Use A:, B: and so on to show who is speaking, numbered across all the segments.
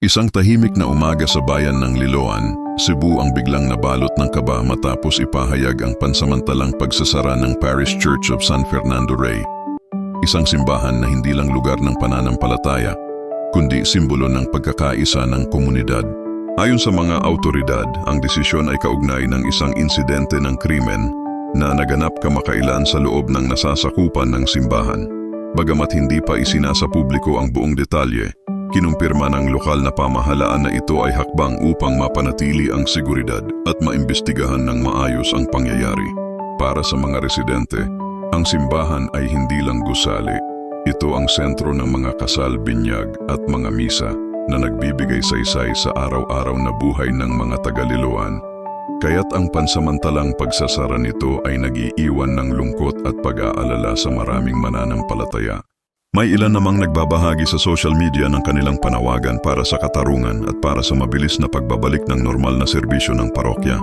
A: Isang tahimik na umaga sa bayan ng Liloan, Cebu ang biglang nabalot ng kaba matapos ipahayag ang pansamantalang pagsasara ng Parish Church of San Fernando Rey. Isang simbahan na hindi lang lugar ng pananampalataya, kundi simbolo ng pagkakaisa ng komunidad. Ayon sa mga autoridad, ang desisyon ay kaugnay ng isang insidente ng krimen na naganap kamakailan sa loob ng nasasakupan ng simbahan. Bagamat hindi pa isinasa publiko ang buong detalye, kinumpirma ng lokal na pamahalaan na ito ay hakbang upang mapanatili ang seguridad at maimbestigahan ng maayos ang pangyayari. Para sa mga residente, ang simbahan ay hindi lang gusali. Ito ang sentro ng mga kasal, binyag at mga misa na nagbibigay saysay sa araw-araw na buhay ng mga tagaliluan. Kaya't ang pansamantalang pagsasara nito ay nag-iiwan ng lungkot at pag-aalala sa maraming mananampalataya. May ilan namang nagbabahagi sa social media ng kanilang panawagan para sa katarungan at para sa mabilis na pagbabalik ng normal na serbisyo ng parokya.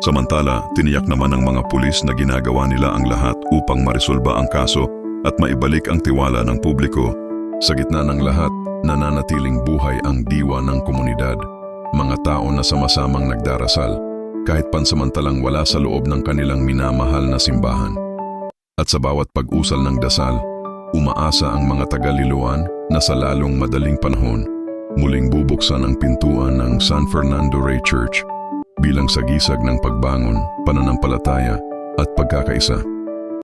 A: Samantala, tiniyak naman ng mga pulis na ginagawa nila ang lahat upang maresolba ang kaso at maibalik ang tiwala ng publiko. Sa gitna ng lahat, nananatiling buhay ang diwa ng komunidad. Mga tao na sama-samang nagdarasal, kahit pansamantalang wala sa loob ng kanilang minamahal na simbahan. At sa bawat pag-usal ng dasal, umaasa ang mga tagaliluan na sa lalong madaling panahon, muling bubuksan ang pintuan ng San Fernando Rey Church bilang sagisag ng pagbangon, pananampalataya at pagkakaisa.